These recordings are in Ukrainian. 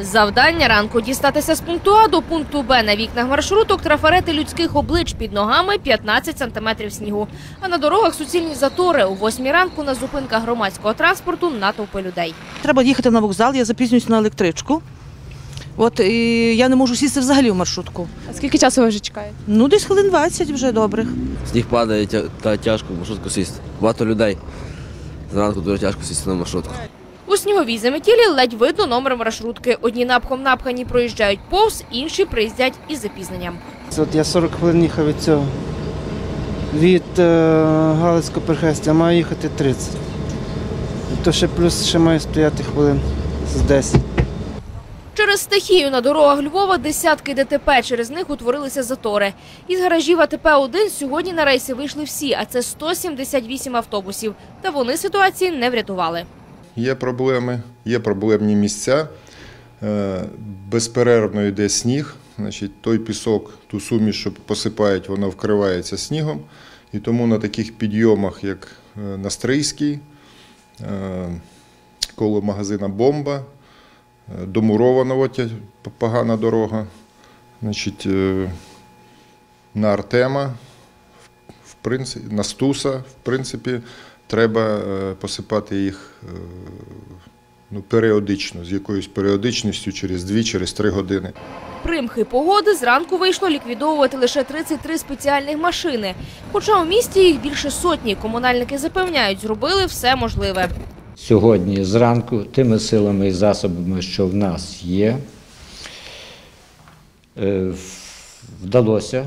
Завдання ранку дістатися з пункту А до пункту Б на вікнах маршруток трафарети людських облич під ногами 15 сантиметрів снігу. А на дорогах суцільні затори. У восьмій ранку на зупинках громадського транспорту натовпи людей. Треба їхати на вокзал, я запізнююсь на електричку. От і я не можу сісти взагалі в маршрутку. А скільки часу ви вже чекаєте? Ну, десь хвилин 20 вже добрих. Сніг падає та тяжко в маршрутку сісти. Багато людей. Зранку дуже тяжко сісти на маршрутку. У сніговій заметілі ледь видно номер маршрутки. Одні напхом напхані проїжджають повз, інші приїздять із запізненням. От я 40 хвилин їхав від цього. Від е, Галицького перехрестя, маю їхати 30. То ще плюс ще маю стояти хвилин з 10. Через стихію на дорогах Львова десятки ДТП. Через них утворилися затори. Із гаражів АТП-1 сьогодні на рейси вийшли всі, а це 178 автобусів. Та вони ситуації не врятували. Є проблеми, є проблемні місця. Е, Безперервно йде сніг. Значить, той пісок, ту суміш, що посипають, вона вкривається снігом. І тому на таких підйомах, як е, на Стрийській, е, коло магазина Бомба, до Мурованого погана дорога, значить, на Артема, в принципі, на Стуса, в принципі, треба е, посипати їх е, ну, періодично, з якоюсь періодичністю через 2 через 3 години. Примхи погоди зранку вийшло ліквідовувати лише 33 спеціальних машини. Хоча у місті їх більше сотні. Комунальники запевняють, зробили все можливе. сьогодні зранку тими силами і засобами, що в нас є, е, вдалося,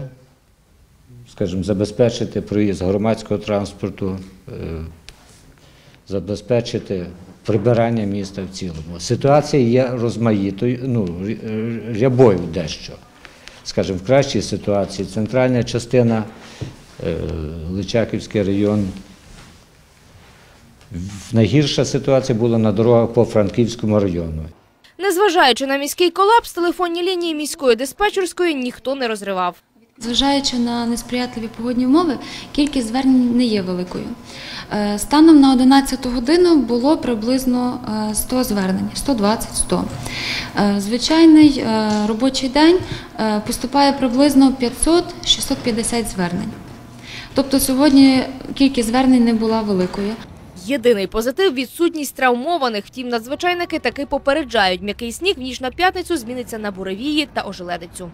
скажімо, забезпечити проїзд громадського транспорту, е, забезпечити прибирання міста в цілому. Ситуація є розмаїтою, ну, рябою дещо. Скажімо, в кращій ситуації центральна частина, е, Личаківський район, Найгірша ситуація була на дорогах по Франківському району. Незважаючи на міський колапс, телефонні лінії міської диспетчерської ніхто не розривав. Зважаючи на несприятливі погодні умови, кількість звернень не є великою. Е, Станом на 11 годину було приблизно е, 100 звернень, 120-100. Е, Звичайний е, робочий день е, поступає приблизно 500-650 звернень. Тобто сьогодні кількість звернень не була великою. Єдиний позитив – відсутність травмованих. Втім, надзвичайники таки попереджають, м'який сніг в ніч на п'ятницю зміниться на буревії та ожеледицю.